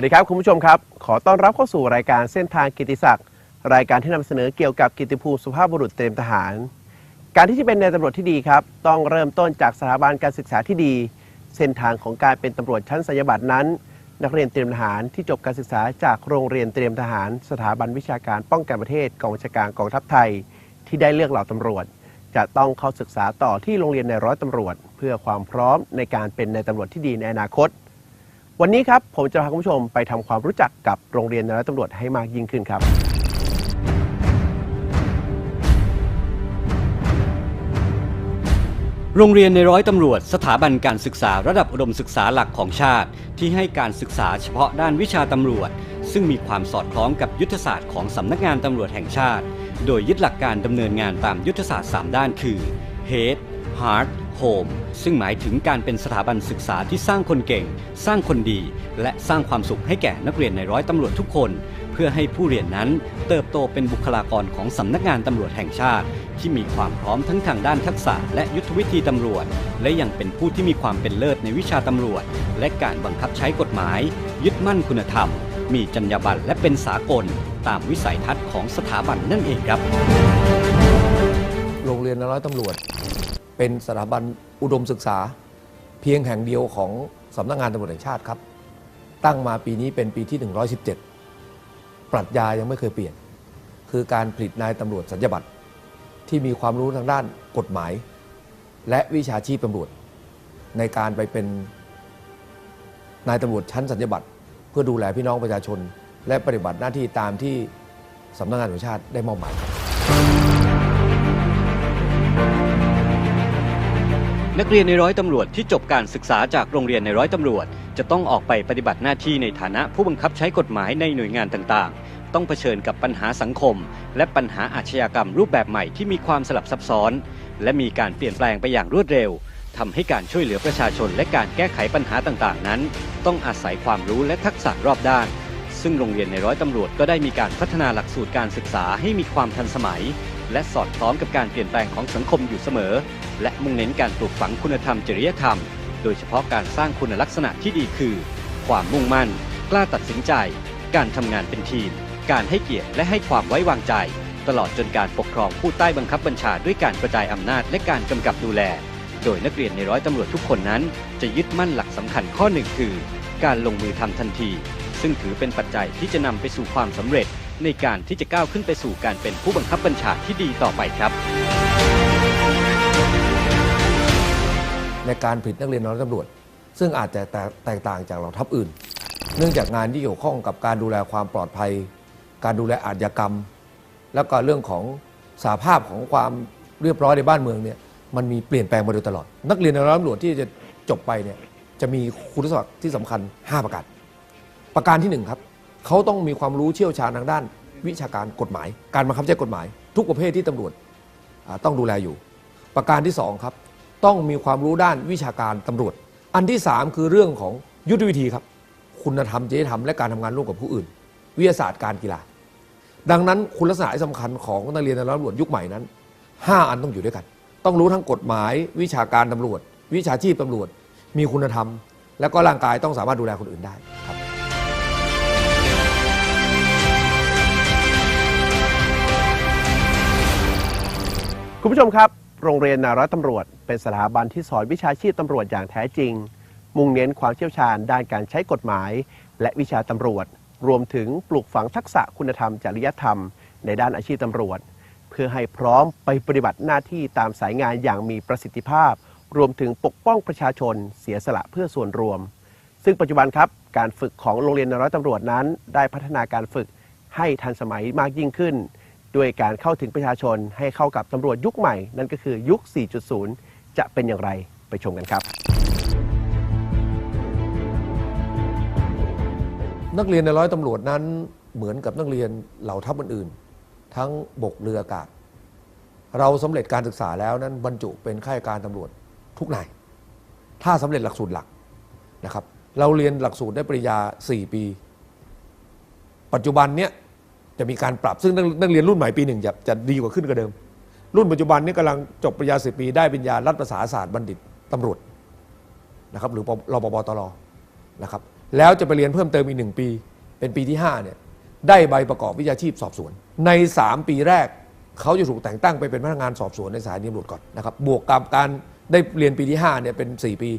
วัสดีครับ คุณผู้ชมครับ ขอต้อนรับเข้าสู่รายการเส้นทางกิติศักดิ์รายการที่นำเสนอเกี่ยวกับกิติภูมิสุภาพบุรุษเตรียมทหาร การที่จะเป็นนายตำรวจที่ดีครับ ต้องเริ่มต้นจากสถาบันการศึกษาที่ดี เส้นทางของการเป็นตำรวจชั้นสัญญบัตรนั้น นักเรียนเตรียมทหารที่จบการศึกษาจากโรงเรียนเตรียมทหาร สถาบันวิชาการป้องกันประเทศกองบัญชาการกองทัพไทย ที่ได้เลือกเหล่าตำรวจ จะต้องเข้าศึกษาต่อที่โรงเรียนในร้อยตำรวจ เพื่อความพร้อมในการเป็นนายตำรวจที่ดีในอนาคต วันนี้ครับผมจะพาคุณผู้ชมไปทำความรู้จักกับโรงเรียนนายร้อยตำรวจให้มากยิ่งขึ้นครับ โรงเรียนในร้อยตำรวจ สถาบันการศึกษาระดับอุดมศึกษาหลักของชาติ ที่ให้การศึกษาเฉพาะด้านวิชาตำรวจ ซึ่งมีความสอดคล้องกับยุทธศาสตร์ของสำนักงานตำรวจแห่งชาติ โดยยึดหลักการดำเนินงานตามยุทธศาสตร์ 3 ด้านคือ Head Heart Home ซึ่งหมายถึงการเป็นสถาบันศึกษาที่สร้างคนเก่ง สร้างคนดี และสร้างความสุขให้แก่นักเรียนในร้อยตำรวจทุกคน เพื่อให้ผู้เรียนนั้นเติบโตเป็นบุคลากรของสำนักงานตำรวจแห่งชาติ ที่มีความพร้อมทั้งทางด้านทักษะและยุทธวิธีตำรวจ และยังเป็นผู้ที่มีความเป็นเลิศในวิชาตำรวจ และการบังคับใช้กฎหมาย ยึดมั่นคุณธรรม มีจรรยาบรรณและเป็นสากล ตามวิสัยทัศน์ของสถาบันนั่นเองครับ โรงเรียนนร้อยตำรวจ เป็นสถาบันอุดมศึกษา เพียงแห่งเดียวของสำนักงานตำรวจแห่งชาติครับ ตั้งมาปีนี้เป็นปีที่ 117 ปรัชญายังไม่เคยเปลี่ยน คือการผลิตนายตำรวจสัญญบัตรที่มีความรู้ทางด้านกฎหมาย และวิชาชีพตำรวจ ในการไปเป็นนายตำรวจชั้นสัญญบัตรเพื่อดูแลพี่น้องประชาชน และปฏิบัติหน้าที่ตามที่สำนักงานตำรวจแห่งชาติได้มอบหมาย นักเรียนในร้อยตำรวจที่จบการศึกษาจากโรงเรียนในร้อยตำรวจ จะต้องออกไปปฏิบัติหน้าที่ในฐานะผู้บังคับใช้กฎหมายในหน่วยงานต่างๆ ต้องเผชิญกับปัญหาสังคม และปัญหาอาชญากรรมรูปแบบใหม่ที่มีความสลับซับซ้อน และมีการเปลี่ยนแปลงไปอย่างรวดเร็วทำให้การช่วยเหลือประชาชนและการแก้ไขปัญหาต่างๆ นั้น ต้องอาศัยความรู้และทักษะรอบด้าน ซึ่งโรงเรียนในร้อยตำรวจก็ได้มีการพัฒนาหลักสูตรการศึกษาให้มีความทันสมัย และสอดคล้องกับการเปลี่ยนแปลงของสังคมอยู่เสมอ และมุ่งเน้นการปลูกฝังคุณธรรมจริยธรรม โดยเฉพาะการสร้างคุณลักษณะที่ดีคือ ความมุ่งมั่น กล้าตัดสินใจ การทำงานเป็นทีม การให้เกียรติและให้ความไว้วางใจ ตลอดจนการปกครองผู้ใต้บังคับบัญชาด้วยการกระจายอำนาจและการกำกับดูแล โดยนักเรียนในร้อยตำรวจทุกคนนั้น จะยึดมั่นหลักสำคัญข้อหนึ่งคือ การลงมือทำทันที ซึ่งถือเป็นปัจจัยที่จะนำไปสู่ความสำเร็จ ในการที่จะก้าวขึ้นไปสู่การเป็นผู้บังคับบัญชาที่ดีต่อไปครับ ในการผลิตนักเรียนน้อยตำรวจ ซึ่งอาจจะแตกต่างจากเหล่าทัพอื่น เนื่องจากงานที่เกี่ยวข้องกับการดูแลความปลอดภัย การดูแลอาชญากรรม แล้วก็เรื่องของสาภาพของความเรียบร้อยในบ้านเมืองเนี่ยมันมีเปลี่ยนแปลงมาโดยตลอด นักเรียนในร้อยตำรวจที่จะจบไปเนี่ยจะมีคุณสมบัติที่สำคัญ 5 ประการ ประการที่หนึ่งครับเขาต้องมีความรู้เชี่ยวชาญทางด้าน วิชาการกฎหมาย การบังคับใช้กฎหมาย ทุกประเภทที่ตำรวจต้องดูแลอยู่ ประการที่สองครับต้องมีความรู้ด้านวิชาการตำรวจ อันที่ 3 คือเรื่องของยุทธวิธีครับ คุณธรรมจริยธรรมและการทำงานร่วมกับผู้อื่น วิทยาศาสตร์การกีฬา ดังนั้นคุณลักษณะที่สำคัญของนักเรียนในตำรวจยุคใหม่นั้น 5 อันต้องอยู่ด้วยกัน ต้องรู้ทั้งกฎหมาย วิชาการตำรวจ วิชาชีพตำรวจ มีคุณธรรม แล้วก็ร่างกายต้องสามารถดูแลคนอื่นได้ คุณผู้ชมครับ โรงเรียนนายร้อยตำรวจ เป็นสถาบันที่สอนวิชาชีพตำรวจอย่างแท้จริง มุ่งเน้นความเชี่ยวชาญด้านการใช้กฎหมาย และวิชาตำรวจ รวมถึงปลูกฝังทักษะคุณธรรมจริยธรรม ในด้านอาชีพตำรวจ เพื่อให้พร้อมไปปฏิบัติหน้าที่ตามสายงานอย่างมีประสิทธิภาพ รวมถึงปกป้องประชาชน เสียสละเพื่อส่วนรวม ซึ่งปัจจุบันครับการฝึกของโรงเรียนนายร้อยตำรวจนั้น ได้พัฒนาการฝึกให้ทันสมัยมากยิ่งขึ้น ด้วยการเข้าถึงประชาชนให้เข้ากับตำรวจยุคใหม่ นั่นก็คือยุค 4.0 จะเป็นอย่างไรไปชมกันครับ นักเรียนในร้อยตำรวจนั้นเหมือนกับนักเรียนเหล่าทัพอื่นๆ ทั้งบกเรืออากาศ เราสำเร็จการศึกษาแล้วนั้นบรรจุเป็นข้าราชการตำรวจทุกนาย ถ้าสำเร็จหลักสูตรหลักนะครับ เราเรียนหลักสูตรได้ปริญญา 4 ปี ปัจจุบันเนี้ย จะมีการปรับซึ่งนักเรียนรุ่นใหม่ปีหนึ่งจะจะดีกว่าขึ้นกว่าเดิม รุ่นปัจจุบันนี้กำลังจบปริญญาสิปีได้ปริญญารัฐประศาศาสตร์บัณฑิตตำรวจนะครับหรือปรปปตรนะครับแล้วจะไปเรียนเพิ่มเติมอีกหนึ่งปี เป็นปีที่5เนี่ยได้ใบประกอบวิชาชีพสอบสวน ใน 3 ปีแรกเขาจะถูกแต่งตั้งไปเป็นพนักงานสอบสวนในสานีตำรวจก่อนนะครับบวกกับการได้เรียนปีที่5เนี่ยเป็น 4 ปี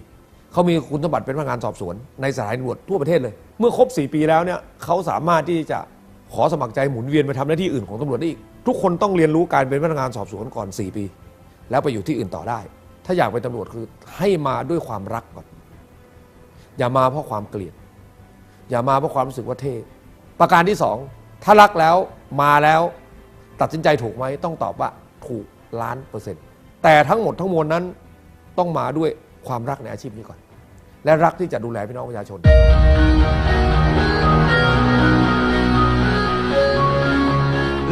เขามีคุณสมบัติเป็นพนักงานสอบสวน ในสานีตำรวจทั่วประเทศเลย เมื่อครบ 4 ปีแล้วเนี่ยเขาสามารถที่จะ ขอสมัครใจหมุนเวียนไปทำหน้าที่อื่นของตำรวจได้อีก ทุกคนต้องเรียนรู้การเป็นพนักงานสอบสวนก่อน 4 ปี แล้วไปอยู่ที่อื่นต่อได้ ถ้าอยากเป็นตำรวจคือให้มาด้วยความรักก่อน อย่ามาเพราะความเกลียด อย่ามาเพราะความรู้สึกว่าเท่ประการที่สองถ้ารักแล้วมาแล้วตัดสินใจถูกไหมต้องตอบว่าถูกล้านเปอร์เซ็นต์แต่ทั้งหมดทั้งมวลนั้นต้องมาด้วยความรักในอาชีพนี้ก่อน และรักที่จะดูแลพี่น้องประชาชน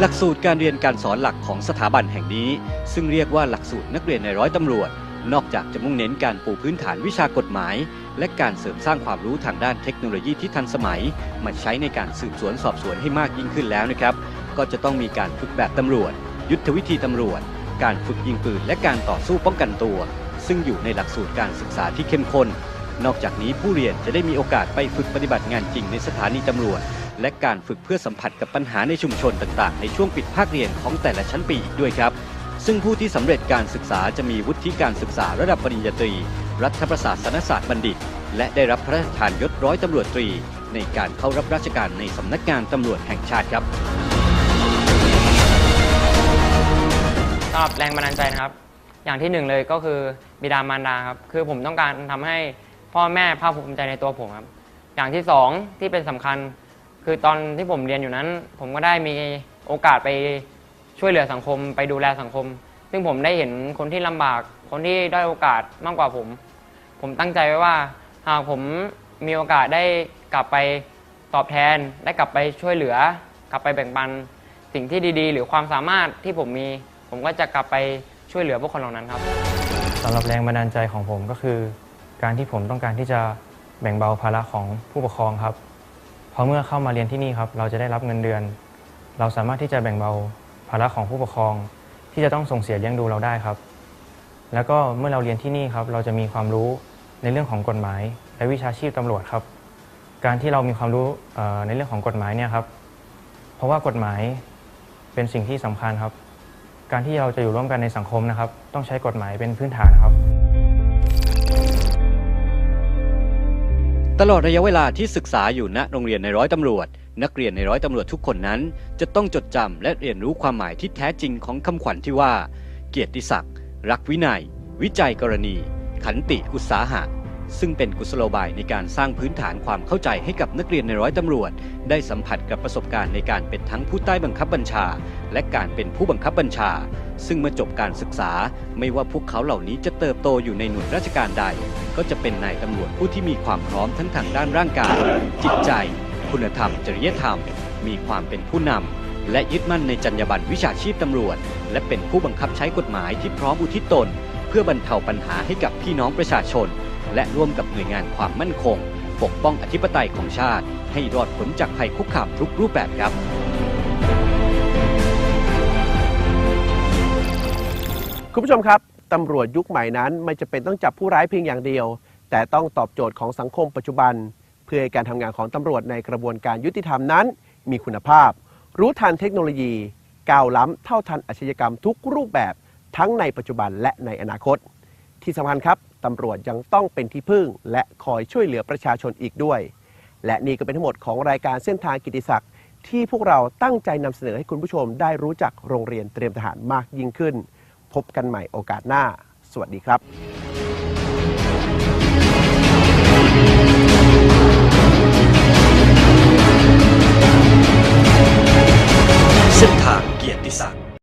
หลักสูตรการเรียนการสอนหลักของสถาบันแห่งนี้ ซึ่งเรียกว่าหลักสูตรนักเรียนในร้อยตำรวจ นอกจากจะมุ่งเน้นการปูพื้นฐานวิชากฎหมาย และการเสริมสร้างความรู้ทางด้านเทคโนโลยีที่ทันสมัย มาใช้ในการสืบสวนสอบสวนให้มากยิ่งขึ้นแล้วนะครับ ก็จะต้องมีการฝึกแบบตำรวจ ยุทธวิธีตำรวจ การฝึกยิงปืนและการต่อสู้ป้องกันตัว ซึ่งอยู่ในหลักสูตรการศึกษาที่เข้มข้น นอกจากนี้ผู้เรียนจะได้มีโอกาสไปฝึกปฏิบัติงานจริงในสถานีตำรวจ และการฝึกเพื่อสัมผัสกับปัญหาในชุมชนต่างๆ ในช่วงปิดภาคเรียนของแต่ละชั้นปีอีกด้วยครับ ซึ่งผู้ที่สำเร็จการศึกษาจะมีวุฒิการศึกษาระดับปริญญาตรี รัฐประศาสนศาสตร์บัณฑิต และได้รับพระราชทานยศร้อยตำรวจตรี ในการเข้ารับราชการในสำนักงานตำรวจแห่งชาติครับสำหรับแรงบันดาลใจนะครับ อย่างที่หนึ่งเลยก็คือบิดามารดาครับ คือผมต้องการทำให้พ่อแม่ภาคภูมิใจในตัวผมครับ อย่างที่สองที่เป็นสำคัญ คือตอนที่ผมเรียนอยู่นั้น ผมก็ได้มีโอกาสไปช่วยเหลือสังคม ไปดูแลสังคม ซึ่งผมได้เห็นคนที่ลำบาก คนที่ได้โอกาสมากกว่าผม ผมตั้งใจไว้ว่า หากผมมีโอกาสได้กลับไปตอบแทน ได้กลับไปช่วยเหลือ กลับไปแบ่งปัน สิ่งที่ดีๆ หรือความสามารถที่ผมมี ผมก็จะกลับไปช่วยเหลือพวกคนเหล่านั้นครับสำหรับแรงบันดาลใจของผมก็คือ การที่ผมต้องการที่จะแบ่งเบาภาระของผู้ปกครองครับ เพราะเมื่อเข้ามาเรียนที่นี่ครับเราจะได้รับเงินเดือน เราสามารถที่จะแบ่งเบาภาระของผู้ปกครอง ที่จะต้องส่งเสียเลี้ยงดูเราได้ครับ แล้วก็เมื่อเราเรียนที่นี่ครับเราจะมีความรู้ในเรื่องของกฎหมาย และวิชาชีพตำรวจครับ การที่เรามีความรู้ในเรื่องของกฎหมายเนี่ยครับ เพราะว่ากฎหมายเป็นสิ่งที่สำคัญครับ การที่เราจะอยู่ร่วมกันในสังคมนะครับ ต้องใช้กฎหมายเป็นพื้นฐานครับ ตลอดระยะเวลาที่ศึกษาอยู่ณโรงเรียนในร้อยตำรวจ นักเรียนในร้อยตำรวจทุกคนนั้น จะต้องจดจำและเรียนรู้ความหมายที่แท้จริงของคำขวัญที่ว่า เกียรติศักดิ์รักวินัย วิจัยกรณี ขันติอุตสาหะ ซึ่งเป็นกุศโลบายในการสร้างพื้นฐานความเข้าใจให้กับนักเรียนในร้อยตำรวจ ได้สัมผัสกับประสบการณ์ในการเป็นทั้งผู้ใต้บังคับบัญชา และการเป็นผู้บังคับบัญชา ซึ่งเมื่อจบการศึกษา ไม่ว่าพวกเขาเหล่านี้จะเติบโตอยู่ในหน่วยราชการใด ก็จะเป็นนายตำรวจผู้ที่มีความพร้อมทั้งทางด้านร่างกายจิตใจ คุณธรรม จริยธรรม มีความเป็นผู้นำและยึดมั่นในจรรยาบรรณวิชาชีพตำรวจ และเป็นผู้บังคับใช้กฎหมายที่พร้อมอุทิศตน เพื่อบรรเทาปัญหาให้กับพี่น้องประชาชน และร่วมกับหน่วยงานความมั่นคง ปกป้องอธิปไตยของชาติ ให้รอดพ้นจากภัยคุกคามทุกรูปแบบครับคุณผู้ชมครับตำรวจยุคใหม่นั้นไม่จะเป็นต้องจับผู้ร้ายเพียงอย่างเดียว แต่ต้องตอบโจทย์ของสังคมปัจจุบัน เพื่อให้การทำงานของตำรวจในกระบวนการยุติธรรมนั้น มีคุณภาพ รู้ทันเทคโนโลยี ก้าวล้ำเท่าทันอาชญากรรมทุกรูปแบบทั้งในปัจจุบันและในอนาคต ที่สำคัญครับ ตำรวจยังต้องเป็นที่พึ่ง และคอยช่วยเหลือประชาชนอีกด้วย และนี่ก็เป็นทั้งหมดของรายการเส้นทางกิติศักดิ์ที่พวกเราตั้งใจนำเสนอให้คุณผู้ชมได้รู้จักโรงเรียนเตรียมทหารมากยิ่งขึ้น พบกันใหม่โอกาสหน้า สวัสดีครับเส้นทางเกียรติศักดิ์